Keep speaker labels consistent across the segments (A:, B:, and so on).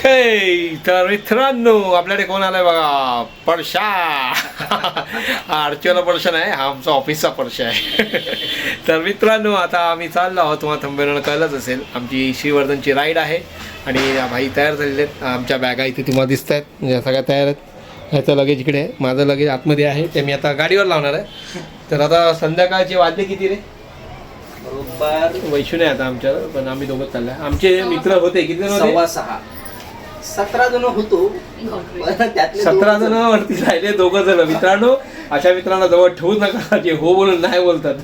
A: Okay तर मित्रांनो आपल्याकडे कोण आलाय बघा पडशा अर्चना पडशा नाही हा आमचा ऑफिसचा पडशा आहे तर मित्रांनो आता आम्ही चाललो आहोत तुम्हाला थंबेनं कळलंच असेल आमची श्रीवर्धनची राईड आहे आणि या भाई तयार झालेले आहेत आमच्या बॅगा इथे तुम्हाला दिसत आहेत म्हणजे सगळ्या तयार आहेत ह्याचं लगेज इकडे आहे माझं लगेज आतमध्ये आहे ते मी आता गाडीवर लावणार आहे तर आता संध्याकाळचे वाजले किती रे
B: बरोबर
A: वैशू नाही आता आमच्या पण आम्ही दोघं चाललोय आमचे मित्र होते किती जण होते
B: सहा सतरा जण होतो.
A: सतरा जण वरती राहिले दोघं जण. मित्रांनो अशा मित्रांना जवळ ठेवू नका जे हो बोलून नाही बोलतात.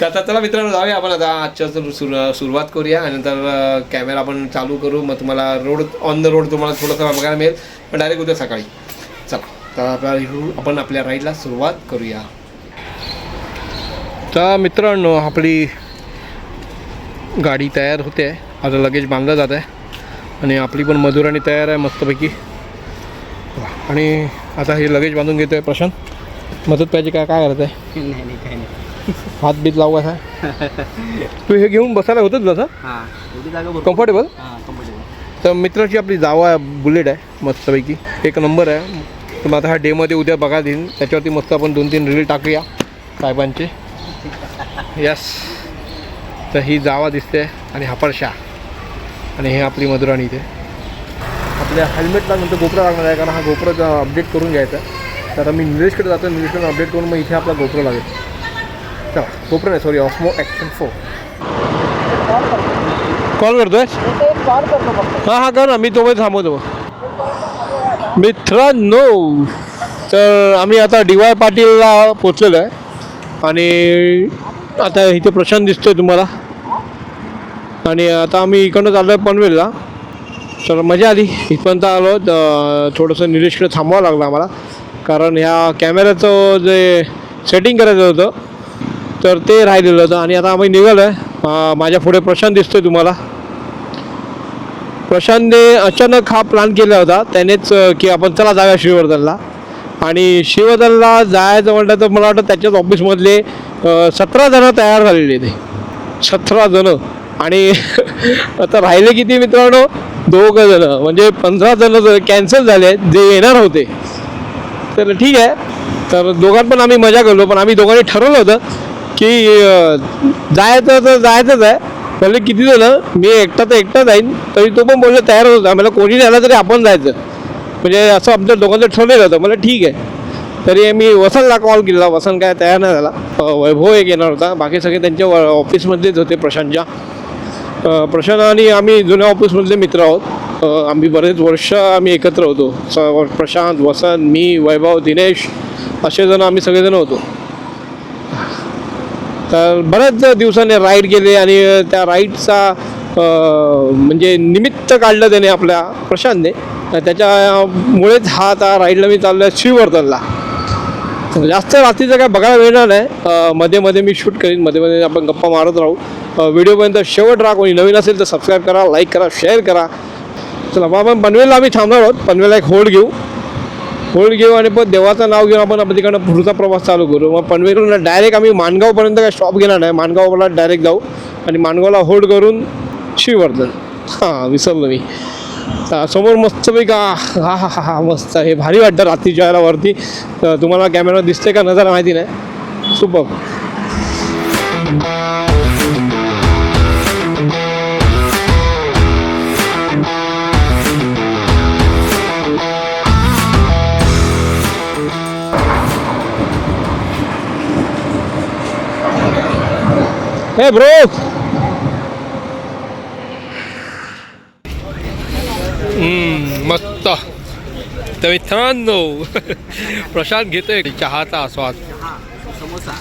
A: तर आता चला मित्रांनो जाऊया आपण. आता आजच्या सुरु- सुरु- सुरुवात करूया. आणि नंतर कॅमेरा आपण चालू करू. मग तुम्हाला रोड ऑन द रोड तुम्हाला थोडंसं बघायला मिळेल. पण डायरेक्ट उद्या सकाळी. चला. तर आपल्या आपण आपल्या राईडला सुरुवात करूया. तर मित्रांनो आपली गाडी तयार होते. आता लगेच बांधलं जात आहे आणि आपली पण मधुराणी तयार आहे मस्तपैकी. आणि आता हे लगेज बांधून घेतोय प्रशांत. मदत पाहिजे काय काय करत आहे
B: नाही नाही काही नाही
A: हात बीत लावू आहे तू हे घेऊन बसायला होतच जसं कम्फर्टेबल
B: कम्फर्टेबल
A: तर मित्राची आपली जावा आहे बुलेट आहे मस्तपैकी. एक नंबर आहे. तर मग आता हा डेमध्ये उद्या बघा देईन. त्याच्यावरती मस्त आपण दोन तीन रील टाकूया साहेबांचे. यस तर ही जावा दिसते आणि हा पडशा आणि हे आपली मधुराणी इथे. आपल्या हेल्मेटला नंतर गोप्रो लागणार आहे कारण हा गोप्रोचा अपडेट करून घ्यायचा आहे. तर आता मी निलेशकडे जातो निलेशकडे अपडेट करून मग इथे आपला गोप्रो लागेल. चला गोप्रो नाही sorry Osmo action four call करतोय? हां हां कर ना मी तोपर्यंत थांबवतो मित्रांनो तर आम्ही आता डी वाय पाटीलला पोचलेलो आहे. आणि आता इथे प्रशांत दिसतोय तुम्हाला. आणि आता आम्ही इकडनं चाललो आहे पनवेलला. तर मजा आली. इथपर्यंत आलो थोडंसं निरीक्षण थांबावं लागलं आम्हाला. कारण ह्या कॅमेऱ्याचं जे सेटिंग करायचं होतं तर ते राहिलेलं होतं. आणि आता आम्ही निघालो आहे माझ्या पुढे प्रशांत दिसतोय तुम्हाला. प्रशांतने अचानक हा प्लॅन केला होता. त्यानेच की आपण चला जाऊया श्रीवर्धनला आणि श्रीवर्धनला जायचं म्हटलं तर मला वाटतं त्याच्याच ऑफिसमधले सतरा जणं तयार झालेले ते सतरा जणं. आणि आता राहिले किती मित्रांनो? दोघं जणं. म्हणजे पंधरा जणं कॅन्सल झाले आहेत जे येणार होते. तर ठीक आहे. तर दोघांत पण आम्ही मजा करलो पण आम्ही दोघांनी ठरवलं होतं की जायचं तर जायचंच आहे. पहिले किती जण? मी एकटा तर एकटा जाईन. तरी तो पण बोललो तयार होता. मला कोणी नाही आला तरी आपण जायचं. म्हणजे असं आमच्या दोघांचं ठरलेलं होतं. मला ठीक आहे. तरी मी वसंतला कॉल केला. वसंत काय तयार नाही झाला. वैभव एक येणार होता. बाकी सगळे त्यांच्या व- होते प्रशांतच्या. प्रशांत आणि आम्ही जुन्या ऑफिसमधले मित्र आहोत. आम्ही बरेच वर्ष आम्ही एकत्र होतो. स प्रशांत वसंत मी वैभव दिनेश असे जण आम्ही सगळेजण होतो. तर बऱ्याच दिवसाने राईड गेले आणि त्या राईडचा म्हणजे निमित्त काढलं त्याने आपल्या प्रशांतने. त्याच्यामुळेच हा आता राईडला मी चाललो आहे श्रीवर्धनला. तर जास्त रात्रीचं काय बघायला मिळणार नाही. मध्ये मध्ये मी शूट करीन. मध्ये मध्ये आपण गप्पा मारत राहू. व्हिडिओपर्यंत शेवट राहा. कोणी नवीन असेल तर सबस्क्राईब करा लाईक करा शेअर करा. चला मग आपण पनवेलला आम्ही थांबणार आहोत. पनवेलला एक होल्ड घेऊ. होल्ड घेऊ आणि पण देवाचं नाव घेऊन आपण आपण तिकडनं पुढचा प्रवास चालू करू. मग पनवेलहून डायरेक्ट आम्ही माणगावपर्यंत काय स्टॉप घेणार नाही. माणगावला डायरेक्ट जाऊ आणि माणगावला होल्ड करून श्रीवर्धन. हां विसरलो मी. तर समोर मस्तपैकी हा हा हा हा मस्त हे भारी वाटतं रात्रीच्या वेळेला वरती. तर तुम्हाला कॅमेरा दिसते का? नजर माहिती नाही. सुपर. हे ब्रो hmm, मस्त. तर मित्रांनो प्रशांत घेतोय चहाचा आस्वाद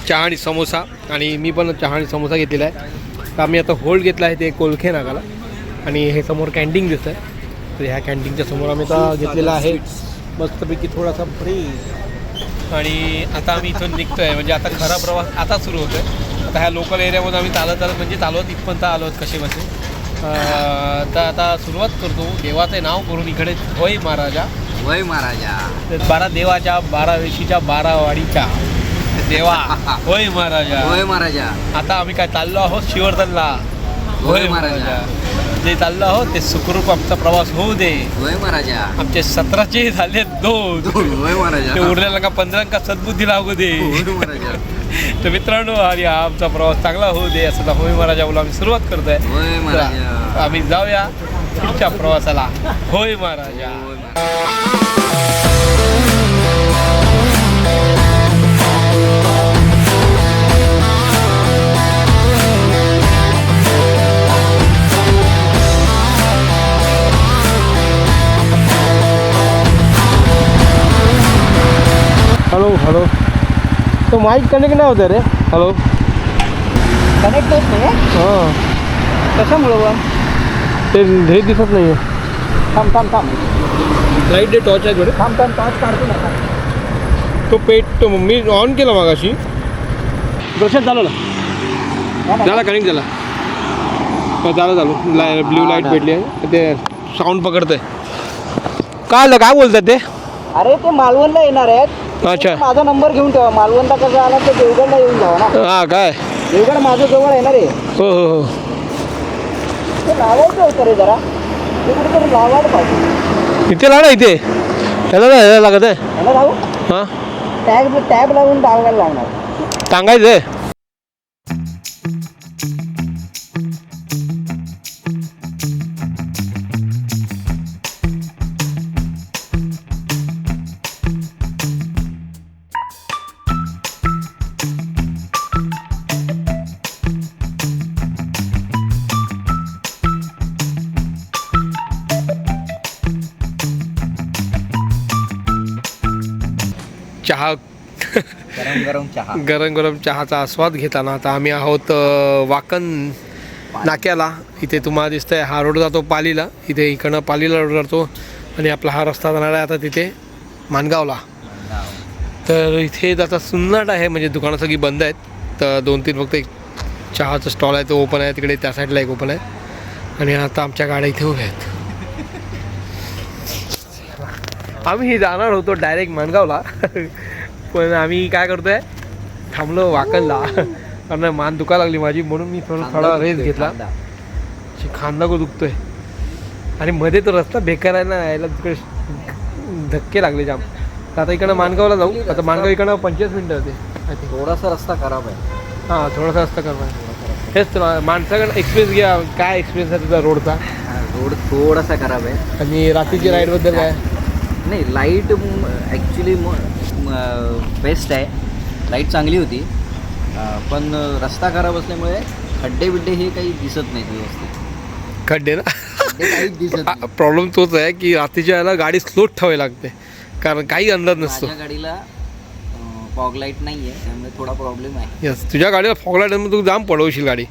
A: चहा आणि समोसा. आणि मी पण चहा आणि समोसा घेतलेला आहे. तर आम्ही आता होल्ड घेतला आहे ते कोलखे नागाला. आणि हे समोर कॅन्टीन दिसतं आहे तर ह्या कॅन्टीनच्या समोर आम्ही आता घेतलेला आहे मस्तपैकी थोडासा फ्री आणि आता आम्ही इथून निघतो आहे म्हणजे आता खरा प्रवास आता सुरू होतोय. आता ह्या लोकल एरियामधून आम्ही चालत चालत म्हणजे चालवत इथपर्यंत आलो आहोत कसे बसे तर आता सुरुवात करतो. देवाचं नाव करून इकडे होय महाराजा.
B: वय महाराजा.
A: तर बारा देवाच्या बारा वेशीच्या बारा वाडीच्या. देवा होय महाराजा.
B: वय महाराजा.
A: आता आम्ही काय चाललो आहोत शिवर्धनला.
B: होय महाराजा.
A: जे चाललो आहोत ते सुखरूप आमचा प्रवास होऊ दे.
B: होय महाराजा.
A: आमचे सतराचे झाले दोन.
B: होय महाराजा.
A: ते उरलेला का पंधरा का सद्बुद्धी लागू दे.
B: महाराजा.
A: तर मित्रांनो आणि हा आमचा प्रवास चांगला होऊ दे असं होय महाराजा बोला आम्ही सुरुवात करतोय.
B: होय महाराजा.
A: आम्ही जाऊया पुढच्या प्रवासाला. होय महाराजा. हॅलो हॅलो तो माईक कनेक्ट नाही होतं रे. हॅलो
B: कनेक्ट होत नाही
A: हां.
B: कशामुळं व?
A: ते हे दिसत नाही आहे.
B: थांब थांब थांब.
A: लाइट डे टॉर्च आहे थोडे.
B: थांब थांब टॉर्च काढतो नका
A: तो पेट तो मी ऑन केला मागाशी. प्रशांत झालं ना? झाला कनेक्ट झाला. झालं झालं. लाय ब्ल्यू लाइट भेटली आहे. ते साऊंड पकडतंय. काय आलं काय बोलतात ते?
B: अरे ते मालवणला येणार आहेत.
A: अच्छा.
B: माझा नंबर घेऊन ठेवा. मालवणला कसं आला तर देवगडला येऊन जावा ना.
A: हां काय?
B: देवगड माझ्या जवळ येणार आहे.
A: हो हो हो.
B: ते लावायचं होतं रे जरा. ते कुठेतरी लावायला पाहिजे.
A: इथे लावा इथे. त्याला नाही लागत आहे.
B: लावू?
A: हां?
B: टॅग टॅब लावून लावायला लागणार
A: सांगायचं आहे? चहा
B: गरम गरम चहा.
A: गरम गरम चहाचा आस्वाद घेताना आता आम्ही आहोत वाकण नाक्याला. इथे तुम्हाला दिसतंय हा रोड जातो पालीला. इथे इकडनं पालीला रोड जातो आणि आपला हा रस्ता जाणार आहे आता तिथे मानगावला. तर इथे आता सुन्नाट आहे म्हणजे दुकानं सगळी बंद आहेत. तर दोन तीन फक्त एक चहाचा स्टॉल आहे तो ओपन आहे. तिकडे त्या साईडला एक ओपन आहे. आणि आता आमच्या गाड्या इथे उभ्या आहेत. आम्ही जाणार होतो डायरेक्ट मानगावला. पण आम्ही काय करतोय? थांबलो वाकणला. कारण मान दुखा लागली माझी म्हणून मी थोडा थोडा रेस घेतला. खांदा. को दुखतोय. आणि मध्ये तो रस्ता बेकार आहे ना यायला तिकडे धक्के लागले जाम. आता इकडं मानगावला जाऊ. आता मानगाव इकडं पंचवीस मिनटं होते
B: थोडासा रस्ता खराब आहे.
A: हां थोडासा रस्ता करणार हेच तुला माणसाकडे एक्सपिरियन्स घ्या काय एक्सपिरियन्स आहे तुझा रोडचा?
B: रोड थोडासा खराब आहे.
A: आणि रात्रीची राईडबद्दल काय?
B: नाही लाइट ॲक्च्युली बेस्ट आहे. लाइट चांगली होती. पण रस्ता खराब असल्यामुळे खड्डे बिड्डे हे काही दिसत नाहीत व्यवस्थित.
A: खड्डे ना?
B: नाही.
A: प्रॉब्लेम तोच आहे की रात्रीच्या वेळेला गाडी स्लोच ठेवावी लागते. कारण काही अंदाज नसतो.
B: गाडीला फॉग लाइट नाही आहे त्यामुळे थोडा प्रॉब्लेम आहे.
A: यस तुझ्या गाडीला फॉगला टाइम तू जाम पळवशील गाडी.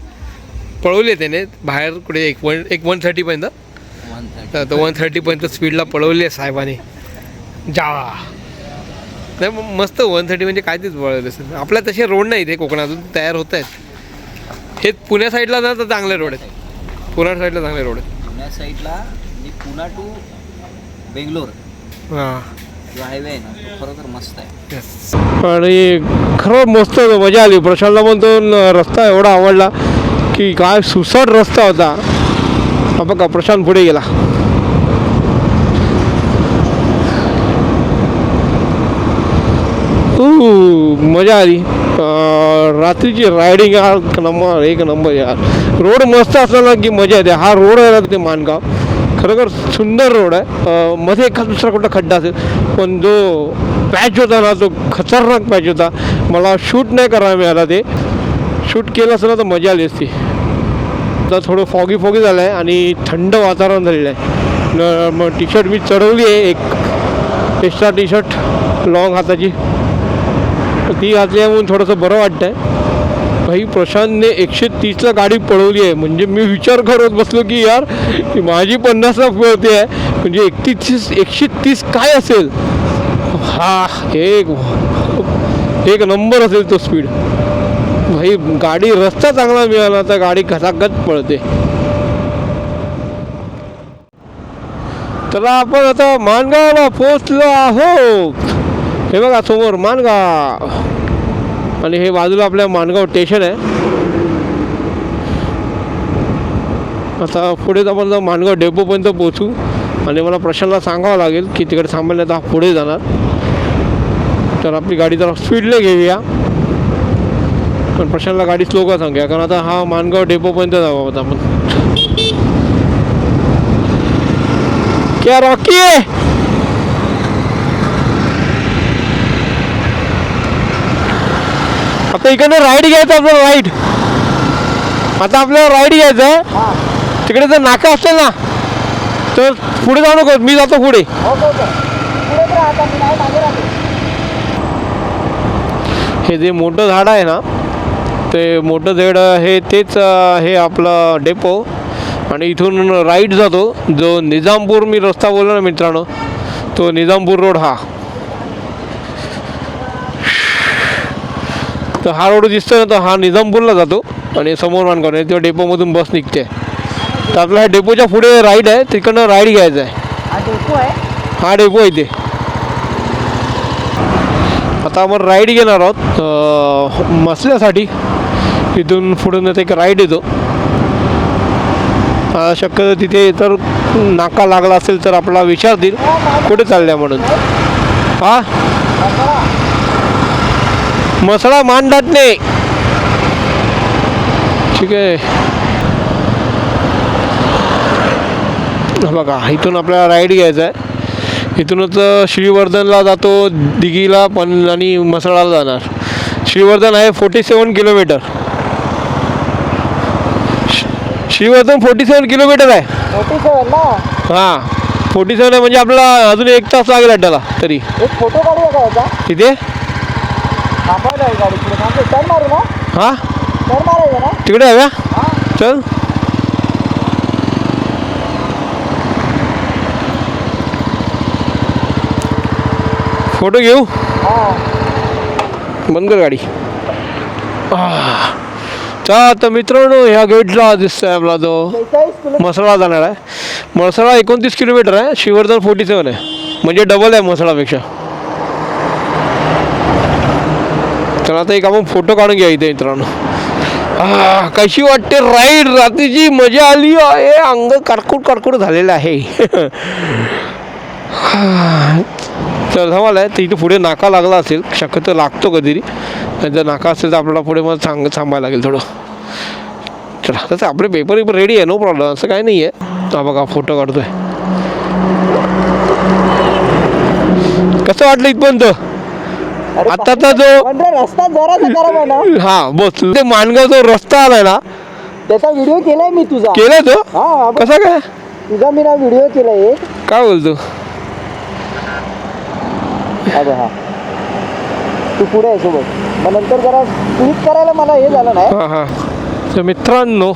A: पळवली आहे त्याने. बाहेर कुठे एक वन एक वन थर्टीपर्यंत
B: वन
A: थर्टीपर्यंत स्पीडला पळवली आहे साहेबाने. जावा नाही मग मस्त वन थर्टी म्हणजे काय तेच पळवले असेल आपल्या तसे रोड नाही ते कोकणातून तयार होत आहेत. हे पुण्या साईडला ना तर चांगले रोड आहेत. पुण्या साईडला चांगले रोड आहेत.
B: पुण्या साईडला म्हणजे पुणा टू बेंगलोर.
A: हां.
B: जो हायवे आहे ना तो खरोखर मस्त आहे.
A: येस आणि खरं मस्त होतं मजा आली. प्रशांतला पण तो न- रस्ता एवढा आवडला की काय सुसाट रस्ता होता. हा बघा प्रशांत पुढे गेला. मजा आली. रात्रीची रायडिंग यार एक नंबर एक नंबर यार. रोड मस्त असताना की मजा येते. हा रोड आहे ना ते मानगाव. खरोखर सुंदर रोड आहे. मध्ये एखाद दुसरा कुठला खड्डा असेल पण जो पॅच होता ना तो खतरनाक पॅच होता. मला शूट नाही करायला मिळाला ते. शूट केलं असं ना तर मजा आली असती. आता थोडं फॉगी फॉगी झालं आहे आणि थंड वातावरण झालेलं आहे. न- मग टी शर्ट मी चढवली आहे एक एक्स्ट्रा टी शर्ट लॉंग हाताची. ती घातली म्हणून थोडंसं बरं वाटतं आहे भाई प्रशांतने एकशे तीसला गाडी पळवली आहे. म्हणजे मी विचार करत बसलो की यार ही माझी पन्नासला पळते आहे. म्हणजे एकतीस एकशे तीस काय असेल? हा एक एक नंबर असेल तो स्पीड. भाई गाडी रस्ता चांगला मिळाला तर गाडी घसाघत पळते. तर आपण आता मानगावला पोचलो आहोत. हे बघा समोर मानगाव. आणि हे बाजूला आपल्या मानगाव स्टेशन आहे. आता पुढे आपण जाऊ मानगाव डेपोपर्यंत पोहोचू. आणि मला प्रशांतला सांगावं लागेल की तिकडे थांबायला नाही तर हा पुढे जाणार. तर आपली गाडी जरा स्पीडला घेऊया. पण प्रशांतला गाडी स्लो का सांगूया? कारण आता हा मानगाव डेपोपर्यंत जाऊ आता आपण. क्या रॉकी आता इकडनं राईड घ्यायचं आपल्याला राईड आता आपल्याला राईड घ्यायचं आहे तिकडे जर नाका असेल ना तर पुढे जाऊ नको मी जातो पुढे. हे जे मोठं झाड आहे ना ते मोठं झाड हे तेच हे आपलं डेपो आणि इथून राईट जातो जो निजामपूर मी रस्ता बोललो ना मित्रांनो तो निजामपूर रोड हा. तर हा रोड दिसतो ना तर हा निजामपूरला जातो. आणि समोर मानगाव आहे तेव्हा डेपोमधून बस निघते. तर आपला ह्या डेपोच्या पुढे राईड आहे तिकडनं राईड घ्यायचं आहे. हा डेपो आहे? इथे. आता आपण राईड घेणार आहोत मसल्यासाठी. इथून पुढून एक राईड येतो. शक्यतो तिथे तर नाका लागला असेल तर आपला विचारतील कुठे चालल्या म्हणून? हा? मसळा मांडाटणे ठीक आहे. बघा इथून आपल्याला राईड घ्यायचा आहे इथूनच श्रीवर्धनला जातो दिघीला पण आणि मसळाला जाणार. श्रीवर्धन आहे forty seven kilometre Shrivardhan forty seven kilometre आहे हां फोर्टी सेवन आहे म्हणजे आपला अजून एक तास लागेल अड्ड्याला तरी. तिथे
C: थांबायला आहे गाडी पुढे थांबतो टर्न मारू ना
A: हां? तिकडे आहे का? चल. फोटो घेऊ?
C: हां.
A: बंद कर गाडी. आता मित्रांनो ह्या गेटला दिसतोय आपला
C: किलो
A: मसळा जाणार आहे. मसळा एकोणतीस किलोमीटर आहे. शिवर्धन फोर्टी सेवन आहे. म्हणजे डबल आहे मसळापेक्षा तर आता एक आपण फोटो काढून घ्या इथे मित्रांनो. कशी वाटते राईड रात्रीची मजा आली आहे. अंग कडकुड कडकुड झालेलं आहे. तर धमाल आहे तर इथे पुढे नाका लागला असेल. शक्यतो लागतो कधीतरी. जर नाका असेल तर आपल्याला पुढे मला सांग थांबायला लागेल थोडं. चला तसं आपले पेपर पेपर रेडी आहे नो प्रॉब्लेम असं काही नाही आहे हा बघा फोटो काढतोय. कसं वाटलं इथपर्यंत?
C: अरे
A: आत्ताचा जो
C: रस्ता खराब ना.
A: हा बस ते मानगाव जो रस्ता आलाय ना
C: त्याचा व्हिडिओ केलाय मी तुझा.
A: केलाय तो?
C: हा बघ,
A: कसा काय?
C: तुझा मी ना व्हिडिओ केलाय एक.
A: काय बोलतो?
C: हा बघ, हा. तू पुढे आहे सोबत. मग नंतर जरा क्लिक करायला मला हे झालं नाही.
A: हां हां. तर मित्रांनो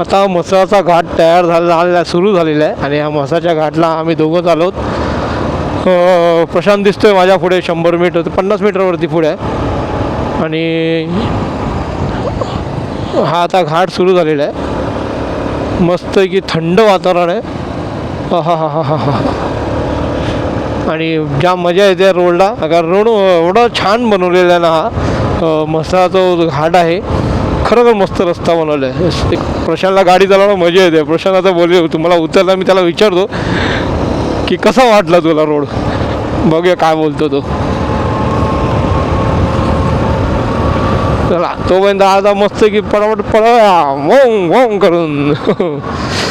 A: आता मसाचा घाट तयार झाला झालेला सुरू झालेला आहे. आणि ह्या मसाच्या घाटला आम्ही दोघंच आलो अं, प्रशांत दिसतोय माझ्या पुढे शंभर मीटर पन्नास मीटरवरती पुढे. आहे आणि हा आता घाट सुरू झालेला आहे. मस्त की थंड वातावरण आहे. हा हा हा हा हा आणि ज्या मजा येते रोडला कारण रोड एवढा छान बनवलेला आहे ना हा. मस्ता तो घाट आहे. खरोखर मस्त रस्ता बनवला आहे. प्रशांतला गाडी चालवणं मजा येते. प्रशांत आता बोलले तुम्हाला उतरला मी त्याला विचारतो. की कसा वाटला तुला रोड? बघूया काय बोलतो तो. चला तोपर्यंत आता मस्त की पटापट पळा वोंग वोंग करून.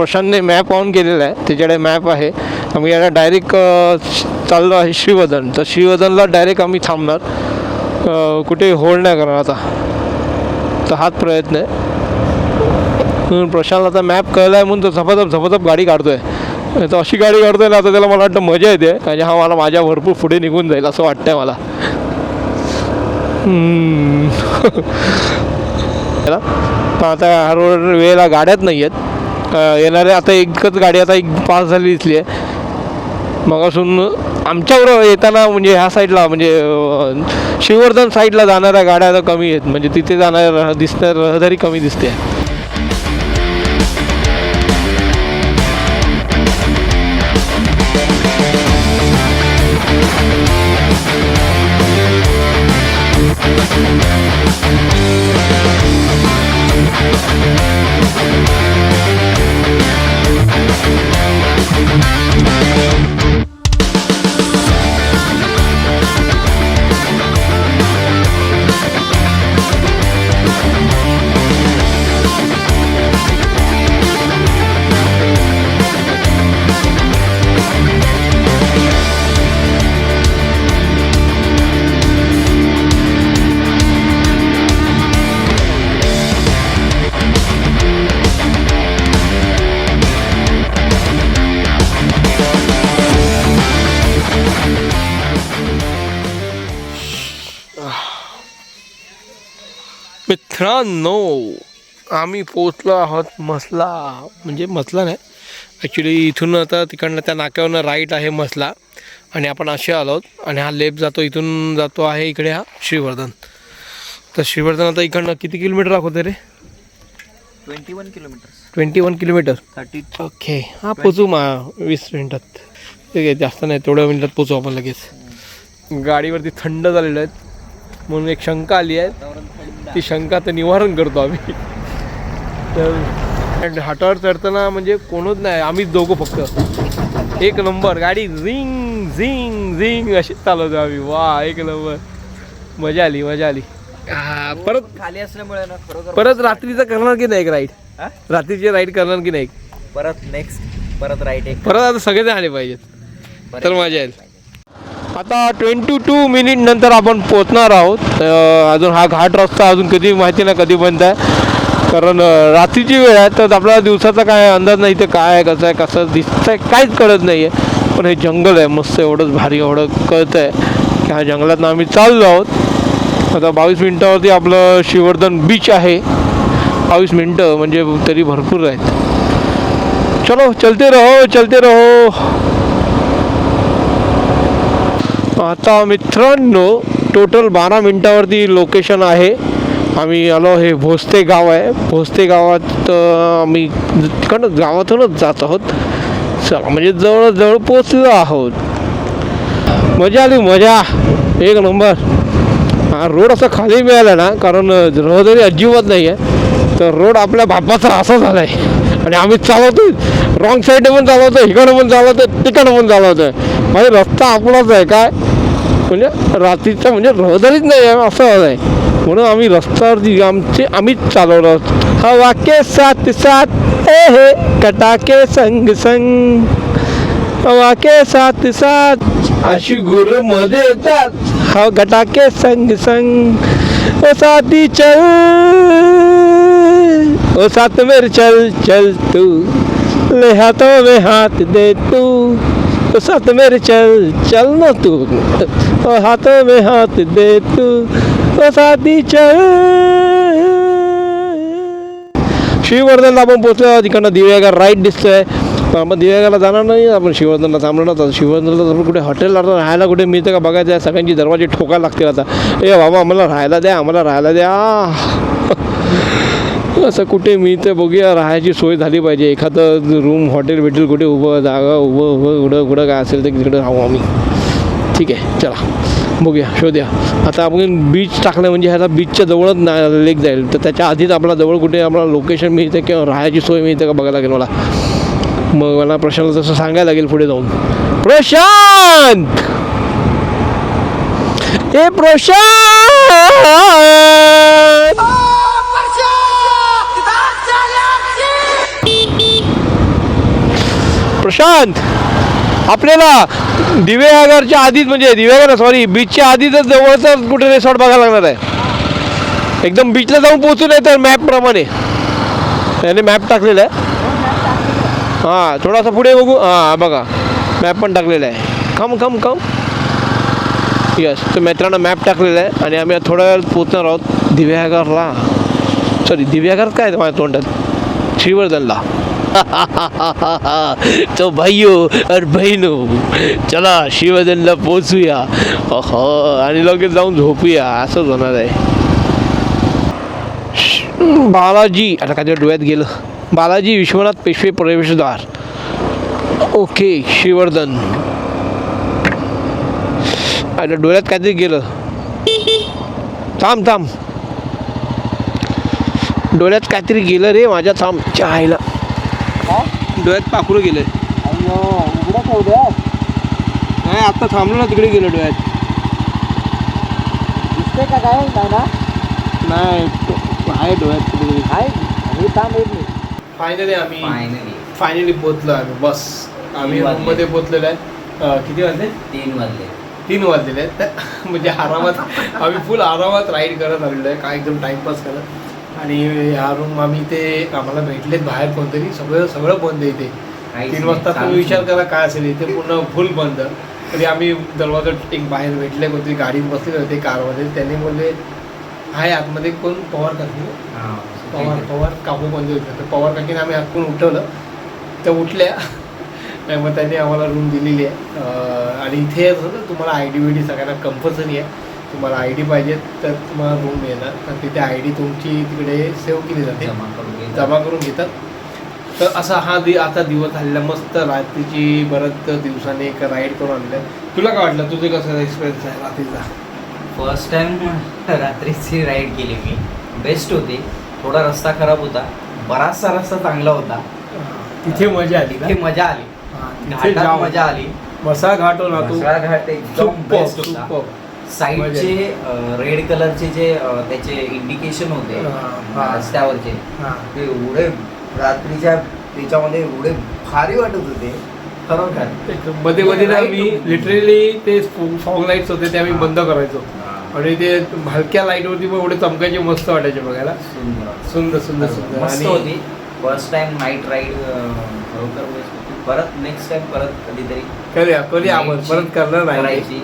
A: प्रशांतने मॅप ऑन केलेला आहे. त्याच्याकडे मॅप आहे. आम्ही याला डायरेक्ट चाललो आहे श्रीवर्धन. तर श्रीवर्धनला डायरेक्ट आम्ही थांबणार. कुठे होल्ड नाही करणार आता. तर हाच प्रयत्न आहे. म्हणून प्रशांत आता मॅप कळला आहे म्हणून तो झपाझप झपाझप गाडी काढतो आहे तर अशी गाडी काढतो आहे ना आता त्याला मला वाटतं मजा येते. आणि हा मला माझ्या भरपूर पुढे निघून जाईल असं वाटतंय मला. पण आता हा रोड वेळेला गाड्याच नाही आहेत येणारे आता एकच गाडी आता एक पास झाली दिसली आहे. मग असून आमच्यावर येताना म्हणजे ह्या साईडला म्हणजे शिवर्धन श्रीवर्धन साईडला जाणाऱ्या गाड्या आता कमी आहेत. म्हणजे तिथे जाणाऱ्या रह- दिसणाऱ्या रहदारी कमी दिसते. मित्रांनो आम्ही पोचलो आहोत मसला. म्हणजे मसला नाही. ॲक्च्युली इथून आता तिकडनं त्या नाक्यावरनं राईट आहे मसला. आणि आपण असे आलो आहोत. आणि हा लेप जातो इथून जातो आहे इकडे हा श्रीवर्धन. तर श्रीवर्धन आता इकडनं किती किलोमीटर दाखवते रे?
B: Twenty one kilometre
A: twenty one kilometre
B: thirty
A: okay हां पोचू मा वीस मिनिटात. ठीक आहे जास्त नाही तेवढ्या मिनिटात पोचू आपण लगेच. गाडीवरती थंड झालेलं आहेत. म्हणून एक शंका आली आहे. ती शंका तर निवारण करतो आम्ही. तर हातावर चढताना म्हणजे कोणच नाही आम्हीच दोघं फक्त. एक नंबर गाडी झिंग झिंग झिंग अशी चालवतो आम्ही. वा एक नंबर मजा आली मजा आली. हा, परत
B: खाली असल्यामुळे ना खरोखर
A: परत रात्रीचं करणार की नाही एक राईड? रात्रीची राईड करणार की नाही?
B: परत नेक्स्ट परत राईट एक.
A: परत आता सगळेजण आले पाहिजेत. तर मजा येईल. आता ट्वेंटी टू मिनिट नंतर आपण पोचणार आहोत. अजून हा घाट रस्ता अजून कधी माहिती नाही कधी बंद आहे. कारण रात्रीची वेळ आहे तर आपल्याला दिवसाचा काय अंदाज नाही तर काय आहे कसं आहे कसं दिसतंय काहीच कळत नाही आहे पण हे जंगल आहे मस्त एवढंच भारी एवढं कळतं आहे की ह्या जंगलातनं आम्ही चाललो आहोत. आता बावीस मिनटावरती आपलं श्रीवर्धन बीच आहे. बावीस मिनटं म्हणजे तरी भरपूर आहेत. चलो चलते रहो चलते रहो. आता मित्रांनो टोटल बारा मिनटावरती लोकेशन आहे. आम्ही आलो हे भोसते गाव आहे. भोसते गावात आम्ही तिकडं गावातूनच जात आहोत. चला म्हणजे जवळ जवळ पोचलो आहोत. मजा आली मजा. एक नंबर. हा रोड असा खाली मिळाला ना कारण रहदारी अजिबात नाही आहे तर रोड आपल्या बापाचा असा झाला आहे आणि आम्ही चालवतोय. रॉंग साईडने पण चालवतो इकडं पण चालवतोय तिकडं पण चालवतोय. म्हणजे रस्ता आपलाच आहे काय? म्हणजे रात्रीचा म्हणजे रहदारीच नाही आहे असं आहे. म्हणून आम्ही रस्त्यावरती आमचे आम्हीच चालवलो हवा के साथ साथ ए हे कटाके संग संग. हवा के साथ साथ अशी गुरु मध्ये येतात. हा गटाके संग संग. ओ साथी चल. ओ साथ मेरे चल चल तू. ले हाथों में हाथ दे तू. साथ मेरे चल चल ना तू। और हाथों में हाथ दे तू। साथी चल। श्रीवर्धनला आपण पोचलो तिकडनं दिव्यागार राईट दिसतोय. पण आपण दिव्यागारला जाणार नाही. आपण शिवर्धनला थांबणार आता शिवर्धनला आपण कुठे हॉटेल हॉटेलला राहायला कुठे मिळतं का बघायचं आहे. सगळ्यांची दरवाजे ठोका लागतील आता. ए बाबा आम्हाला राहायला द्या आम्हाला राहायला द्या. हो, असं कुठे मिळतं बघूया राहायची सोय झाली पाहिजे. एखादं रूम हॉटेल भेटेल कुठे उभं जागा उभं उभं कुठं कुठं काय असेल तर तिकडे राहू आम्ही. ठीक आहे चला. बघूया शोध्या. आता आपण बीच टाकलं म्हणजे ह्याला बीचच्या जवळच ना लेक जाईल. तर त्याच्या आधीच आपला जवळ कुठे आपला लोकेशन मिळते किंवा राहायची सोय मिळते का बघायला लागेल मला. मग मला प्रशांत तसं सांगायला लागेल पुढे जाऊन. प्रशांत! ए प्रशांत! प्रशांत आपल्याला दिवेआगारच्या आधीच म्हणजे दिवेआगार सॉरी बीचच्या आधीच जवळच कुठे रिसॉर्ट बघायला लागणार आहे. एकदम बीचला जाऊन पोहोचू नाही तर मॅपप्रमाणे त्याने मॅप टाकलेला आहे. हां थोडासा पुढे बघू. हां बघा. मॅप पण टाकलेला आहे. कम कम कम यस तर मित्रांनो मॅप टाकलेला आहे. आणि आम्ही थोड्या वेळात पोचणार आहोत दिव्यागरला सॉरी दिव्यागर काय माझ्या तोंडात? श्रीवर्धनला. तो भाईयो अरे बहिणो चला शिवजनला पोचूया हो आणि लगेच जाऊन झोपूया असंच होणार आहे. बालाजी आता काय डोळ्यात गेलं. बालाजी विश्वनाथ पेशवे प्रवेशद्वार. ओके श्रीवर्धन आता डोळ्यात काहीतरी गेलं. थांब थांब. डोळ्यात काहीतरी गेलं रे माझ्या थांब. आईला. डोळ्यात पाखरू गेलं. नाही आता थांबलो ना तिकडे गेलं डोळ्यात.
C: दिसते का काय नाही ना
A: नाही आहे डोळ्यात
C: आहे? थांब एक मिनिट
A: फायनली आम्ही
B: फायनली
A: फायनली पोचलो आम्ही बस. आम्ही. रूममध्ये पोचलेलो आहे. किती वाजले?
B: तीन वाजले.
A: तीन वाजलेले आहेत. म्हणजे आरामात आम्ही फुल आरामात राईड करत आलेलो आहे. काय एकदम टाइमपास करत. आणि ह्या रूम आम्ही ते आम्हाला भेटलेत बाहेर कोणतरी. सगळं सगळं बंद इथे. तीन वाजता तुम्ही विचार. करा काय असेल इथे. पूर्ण फुल बंद. तरी आम्ही दरवाजा एक बाहेर भेटले कोणतरी गाडीत बसले होते कारमध्ये. त्यांनी बोलले आहे आतमध्ये कोण? पवार काकी पवार पवार काकू म्हणजे होते? तर पवार काकीने आम्ही हातून उठवलं. त्या उठल्या. मग त्यांनी आम्हाला रूम दिलेली आहे. आणि इथे तुम्हाला आय डी बी डी सगळ्यांना कंपल्सरी आहे. तुम्हाला आय डी पाहिजे तर तुम्हाला रूम मिळणार. तर तिथे आय डी तुमची तिकडे सेव्ह केली जाते.
B: जमा करून.
A: जमा करून घेतात. तर असा हा दि आता दिवस झालेला मस्त रात्रीची बरंच दिवसाने एक राईड करून आणलं. तुला काय वाटलं? तुझे कसं एक्सपिरियन्स आहे रात्रीचा?
B: फर्स्ट टाइम रात्रीची राईड केली मी. बेस्ट होती. थोडा रस्ता खराब होता. बराचसा रस्ता चांगला होता.
A: तिथे मजा आली?
B: तिथे मजा आली. घाटात मजा आली.
A: मसा घाट होता तू
B: घाट एकदम बेस्ट होता. साईडचे रेड कलरचे जे त्याचे इंडिकेशन होते
A: हा.
B: रस्त्यावरचे ते एवढे रात्रीच्या त्याच्यामध्ये एवढे भारी वाटत होते. खरोखरमध्ये
A: मध्ये ना मी. लिटरली ते फॉग लाईट्स होते ते आम्ही बंद करायचो. आणि ते हलक्या लाईटवरती पण एवढे चमकायचे मस्त वाटायचे बघायला.
B: सुंदर.
A: सुंदर सुंदर सुंदर.
B: मस्त होती. फर्स्ट टाइम नाईट राईड खरोखर. परत नेक्स्ट टाइम परत कधीतरी
A: करूया करूया आपण. परत करणार नाही.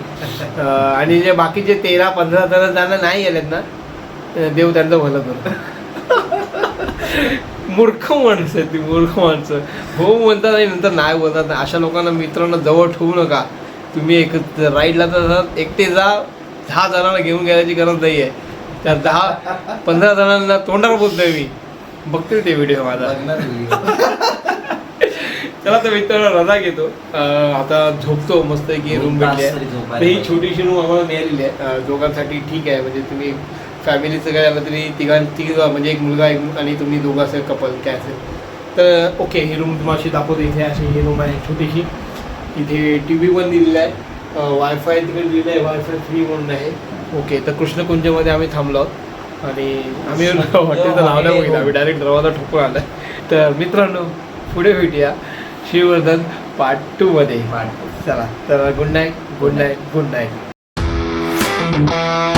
A: आणि जे बाकीचे तेरा पंधरा जण त्यांना नाही गेलेत ना देव त्यांचं भलं करतो मूर्ख माणसं ती मूर्ख माणसं. हो म्हणतात आणि नंतर नाही बोलतात. अशा लोकांना मित्रांना जवळ ठेवू नका. तुम्ही एक राईडला तर एकटे जा. दहा जणांना घेऊन गेल्याची गरज नाही आहे त्या दहा पंधरा जणांना तोंडावर बोलतोय मी. बघतील ते व्हिडिओ माझा. चला तर मित्रांनो रजा घेतो. आता झोपतो मस्त की
B: दोन
A: रूम भेटली आहे. ही. छोटीशी रूम आम्हाला मिळालेली आहे. दोघांसाठी ठीक आहे. म्हणजे तुम्ही फॅमिलीचं काय आलं तरी तिघां तिघ म्हणजे एक मुलगा एक आणि तुम्ही दोघं असेल कपल काय असेल. तर ओके ही रूम तुम्हाला अशी दाखवतो. इथे अशी ही रूम आहे छोटीशी. इथे टी व्ही पण दिलेला आहे. वायफाय तिकडे दिलेलं आहे. वायफाय फ्री म्हणून आहे. ओके तर कृष्णकुंजमध्ये आम्ही थांबलो आहोत. आणि आम्ही हॉटेलचं लावलं बघितलं आम्ही डायरेक्ट दरवाजा ठोकून आलं तर मित्रांनो पुढे भेटूया. Shivvardhan part
B: Part two.
A: चला तर good night good night good night